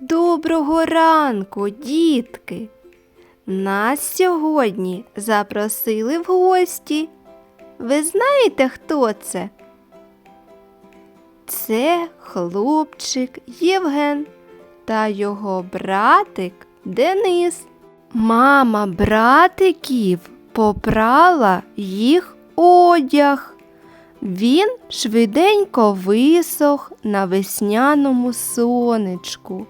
Доброго ранку, дітки! Нас сьогодні запросили в гості. Ви знаєте, хто це? Це хлопчик Євген та його братик Денис. Мама братиків попрала їх одяг. Він швиденько висох на весняному сонечку.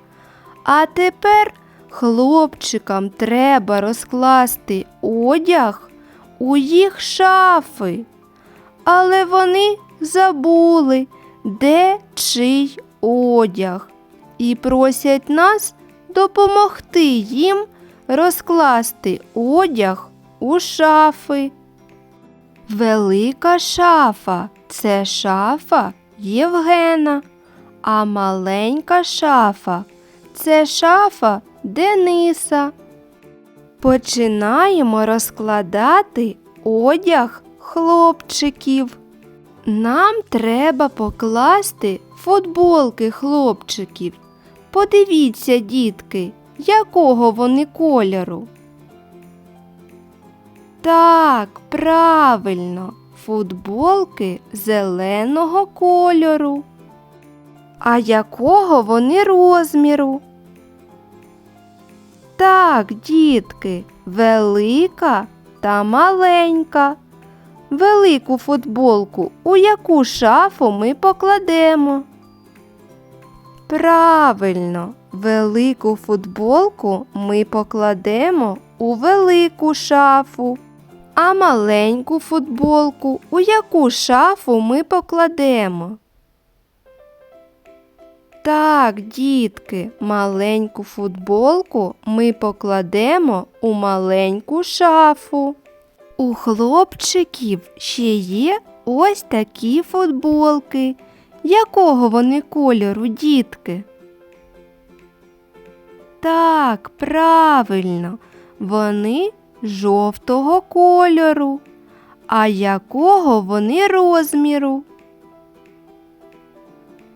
А тепер хлопчикам треба розкласти одяг у їх шафи. Але вони забули, де чий одяг, і просять нас допомогти їм розкласти одяг у шафи. Велика шафа це шафа Євгена, а маленька шафа це шафа Дениса. Починаємо розкладати одяг хлопчиків. Нам треба покласти футболки хлопчиків. Подивіться, дітки, якого вони кольору. Так, правильно, футболки зеленого кольору. А якого вони розміру? Так, дітки, велика та маленька. Велику футболку у яку шафу ми покладемо? Правильно, велику футболку ми покладемо у велику шафу. А маленьку футболку у яку шафу ми покладемо? Так, дітки, маленьку футболку ми покладемо у маленьку шафу. У хлопчиків ще є ось такі футболки. Якого вони кольору, дітки? Так, правильно, вони жовтого кольору. А якого вони розміру?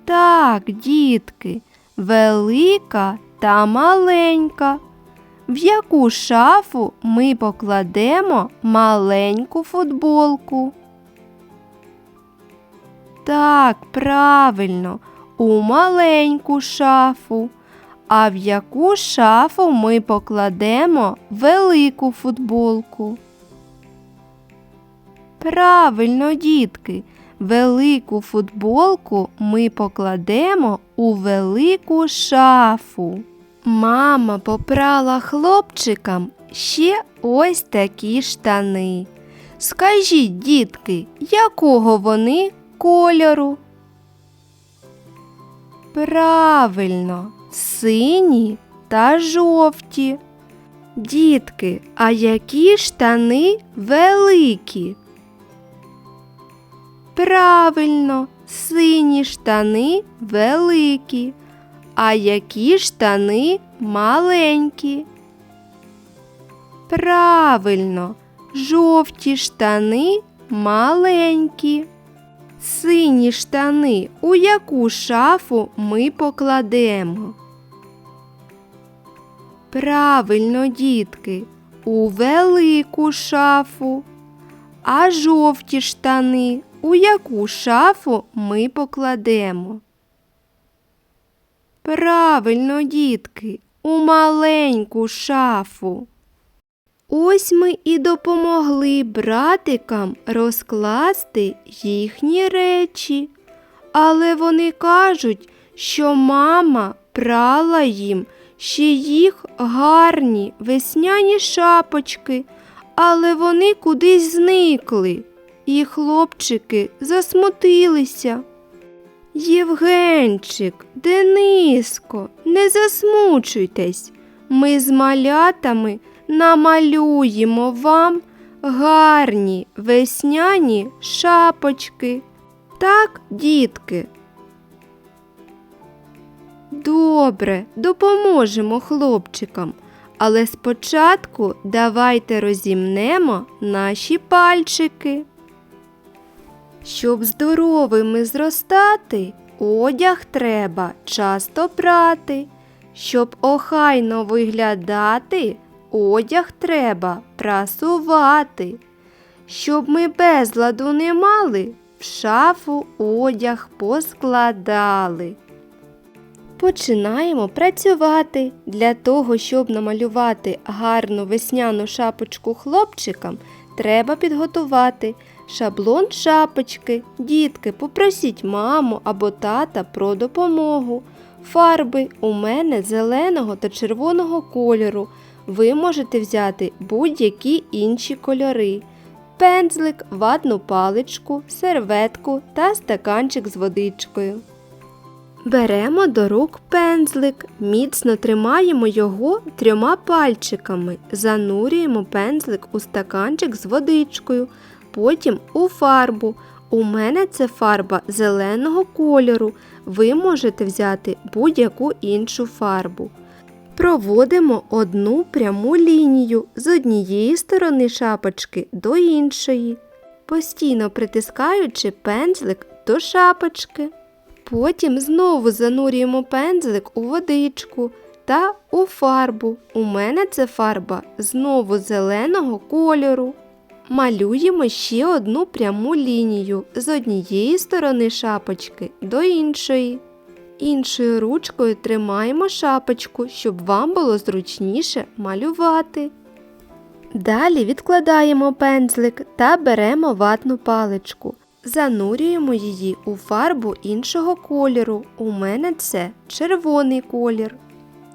Так, дітки, велика та маленька. В яку шафу ми покладемо маленьку футболку? Так, правильно, у маленьку шафу. А в яку шафу ми покладемо велику футболку? Правильно, дітки, велику футболку ми покладемо у велику шафу. Мама попрала хлопчикам ще ось такі штани. Скажіть, дітки, якого вони кольору? Правильно, сині та жовті. Дітки, а які штани великі? Правильно, сині штани великі. А які штани маленькі? Правильно, жовті штани маленькі. Сині штани у яку шафу ми покладемо? Правильно, дітки, у велику шафу. А жовті штани у яку шафу ми покладемо? Правильно, дітки, у маленьку шафу. Ось ми і допомогли братикам розкласти їхні речі, але вони кажуть, що мама прала їм ще їх гарні весняні шапочки, але вони кудись зникли, і хлопчики засмутилися. Євгенчик, Дениско, не засмучуйтесь. Ми з малятами намалюємо вам гарні весняні шапочки. Так, дітки. Добре, допоможемо хлопчикам, але спочатку давайте розімнемо наші пальчики. Щоб здоровими зростати, одяг треба часто прати. Щоб охайно виглядати, одяг треба прасувати. Щоб ми безладу не мали, в шафу одяг поскладали. Починаємо працювати. Для того, щоб намалювати гарну весняну шапочку хлопчикам, треба підготувати шаблон шапочки. Дітки, попросіть маму або тата про допомогу. Фарби у мене зеленого та червоного кольору. Ви можете взяти будь-які інші кольори. Пензлик, ватну паличку, серветку та стаканчик з водичкою. Беремо до рук пензлик, міцно тримаємо його трьома пальчиками, занурюємо пензлик у стаканчик з водичкою, потім у фарбу. У мене це фарба зеленого кольору. Ви можете взяти будь-яку іншу фарбу. Проводимо одну пряму лінію з однієї сторони шапочки до іншої, постійно притискаючи пензлик до шапочки. Потім знову занурюємо пензлик у водичку та у фарбу. У мене це фарба знову зеленого кольору. Малюємо ще одну пряму лінію з однієї сторони шапочки до іншої. Іншою ручкою тримаємо шапочку, щоб вам було зручніше малювати. Далі відкладаємо пензлик та беремо ватну паличку. Занурюємо її у фарбу іншого кольору. У мене це червоний колір.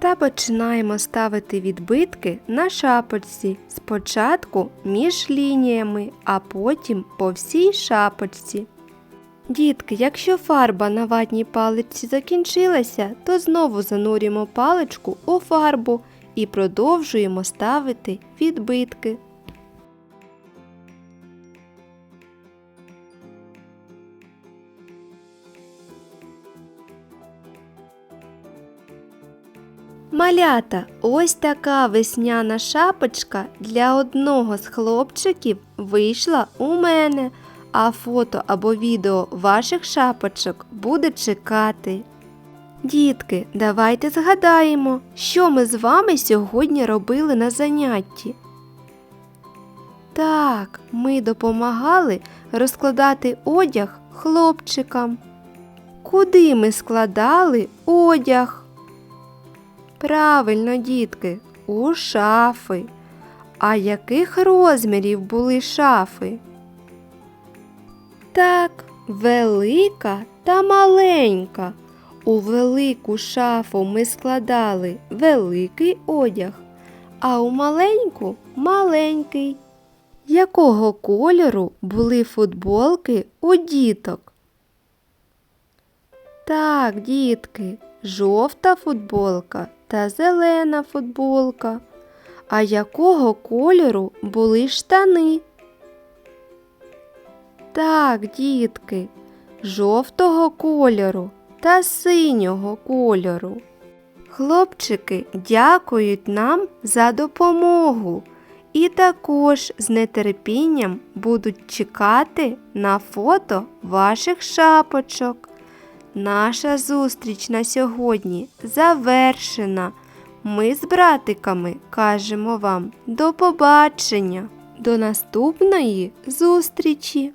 Та починаємо ставити відбитки на шапочці. Спочатку між лініями, а потім по всій шапочці. Дітки, якщо фарба на ватній паличці закінчилася, то знову занурюємо паличку у фарбу і продовжуємо ставити відбитки. Малята, ось така весняна шапочка для одного з хлопчиків вийшла у мене, а фото або відео ваших шапочок буде чекати. Дітки, давайте згадаємо, що ми з вами сьогодні робили на занятті. Так, ми допомагали розкладати одяг хлопчикам. Куди ми складали одяг? Правильно, дітки, у шафи. А яких розмірів були шафи? Так, велика та маленька. У велику шафу ми складали великий одяг, а у маленьку маленький. Якого кольору були футболки у діток? Так, дітки, жовта футболка та зелена футболка. А якого кольору були штани? Так, дітки, жовтого кольору та синього кольору. Хлопчики дякують нам за допомогу і також з нетерпінням будуть чекати на фото ваших шапочок. Наша зустріч на сьогодні завершена. Ми з братиками кажемо вам до побачення, до наступної зустрічі!